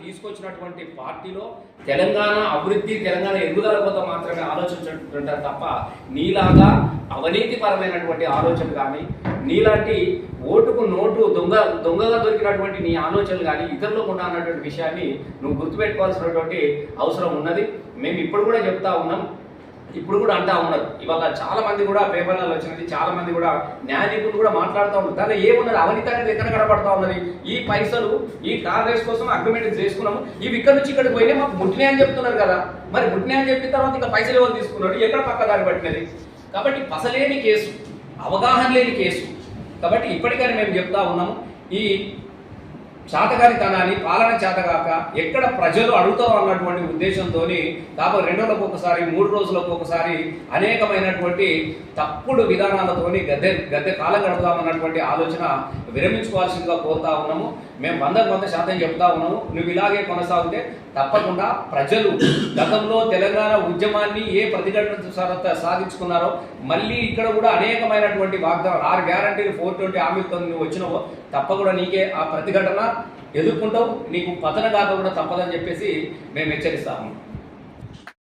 తీసుకొచ్చినటువంటి పార్టీలో తెలంగాణ అభివృద్ధి తెలంగాణ ఎదుగుదల కోసం మాత్రమే ఆలోచించుంటారు తప్ప నీలాగా అవినీతిపరమైనటువంటి ఆలోచన కానీ నీలాంటి ఓటుకు నోటు దొంగ దొంగగా దొరికినటువంటి నీ ఆలోచనలు కానీ ఇతరులకు ఉన్న అన్నటువంటి విషయాన్ని నువ్వు గుర్తుపెట్టుకోవాల్సినటువంటి అవసరం ఉన్నది. మేము ఇప్పుడు కూడా చెప్తా ఉన్నాం ఇప్పుడు కూడా అంటా ఉన్నారు. ఇవాళ చాలా మంది కూడా పేపర్లలో వచ్చినది చాలా మంది కూడా న్యాయ నిపుణులు కూడా మాట్లాడుతూ ఉన్నారు. దానిలో ఏమున్నది? అవినీతి అనేది ఎక్కడ కనబడతా ఉన్నది. ఈ పైసలు ఈ కార్ రేస్ కోసం అగ్రిమెంట్ చేసుకున్నాము. ఇవి ఇక్కడ నుంచి ఇక్కడికి పోయినా మాకు ముట్టినాయి అని చెప్తున్నారు కదా. మరి ముట్టినాయి అని చెప్పిన తర్వాత ఇంకా పైసలు ఎవరు తీసుకున్నాడు ఎక్కడ పక్క దారి పట్టినది? కాబట్టి పసలేని కేసు అవగాహన లేని కేసు. కాబట్టి ఇప్పటికైనా మేము చెప్తా ఉన్నాము. ఈ చాతగానితనాన్ని పాలన చేతగాక ఎక్కడ ప్రజలు అడుగుతారు అన్నటువంటి ఉద్దేశంతో కాబట్టి రెండు రోజులకు ఒకసారి మూడు రోజులకు ఒకసారి అనేకమైనటువంటి తప్పుడు విధానాలతోని గద్దె గద్దె కాలం గడుపుదామన్నటువంటి ఆలోచన విరమించుకోవాల్సిందిగా కోరుతా ఉన్నాము. మేము వందకు వంద శాతం చెప్తా ఉన్నాము. నువ్వు ఇలాగే కొనసాగితే తప్పకుండా ప్రజలు గతంలో తెలంగాణ ఉద్యమాన్ని ఏ ప్రతిఘటన సాధించుకున్నారో మళ్ళీ ఇక్కడ కూడా అనేకమైనటువంటి వాగ్దానం ఆరు గ్యారంటీలు ఫోర్ ట్వంటీ హామీలతో నువ్వు వచ్చినవో తప్పకుండా నీకే ఆ ప్రతిఘటన ఎదుర్కొంటావు నీకు పతన కాక కూడా తప్పదని చెప్పేసి మేము హెచ్చరిస్తాము.